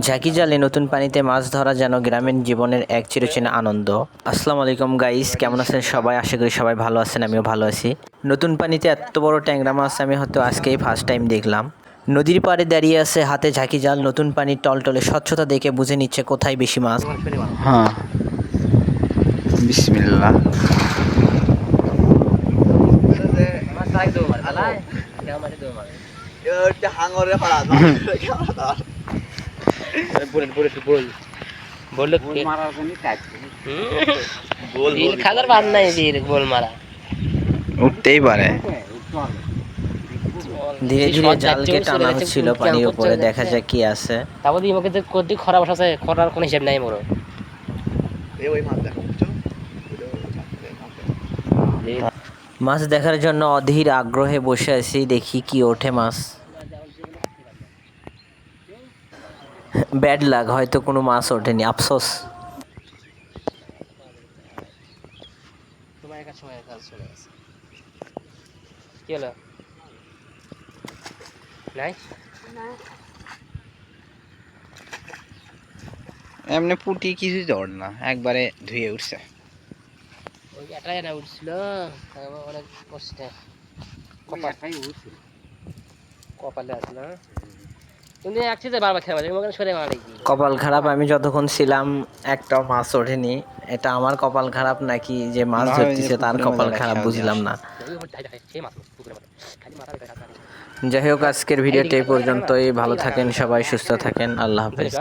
ঝাঁকি জালে নতুন পানিতে মাছ ধরা যেন গ্রামীণ জীবনের এক চিরচেনা আনন্দ। আসসালামু আলাইকুম গাইস কেমন আছেন সবাই? আশা করি সবাই ভালো আছেন আমিও ভালো আছি। নতুন পানিতে এত বড় ট্যাংরা মাছ আমি হয়তো আজকেই ফার্স্ট টাইম দেখলাম। নদীর পাড়ে দাঁড়িয়ে আছে হাতে ঝাঁকি জাল নতুন পানির টলটলে স্বচ্ছতা দেখে বুঝে নিচ্ছে কোথায় বেশি মাছ। হ্যাঁ। বিসমিল্লাহ। বলল বিল খাদার বাদ নাই বিল গোল মারা। উঠতেই পারে। ধীরে ধীরে জালকে টানা হচ্ছিল পানির উপরে দেখা যাক কি আছে। তারপর দিয়ে আমাকে যে কদি খরা বসাছে খরার কোনো হিসেব নাই মোর মাছ দেখার জন্য অধীর আগ্রহে বসে আছি দেখি কি ওঠে মাছ। ব্যাড লাগ হয়তো কোনো মাছ ওঠেনি আফসোস। তোমার একা সময় কাজ চলে গেছে। কি হলো? নাই? এমনি পুটি কিছুই ধর না একবারে ধুয়ে উঠছে। ওই এটাই না উঠছিল তারপর অনেক কষ্টে। কপাল কপালে আসলো তুমি একসাথে বারবার খেলা মারি সরে মারি কপাল খারাপ আমি যতক্ষণ ছিলাম একটা মাছ ওঠেনি। এটা আমার কপাল খারাপ নাকি যে মাছ ধরতেছে তার কপাল খারাপ বুঝলাম না। যাই হোক আজকের ভিডিওটি এই পর্যন্তই। ভালো থাকেন সবাই সুস্থ থাকেন। আল্লাহ হাফেজ।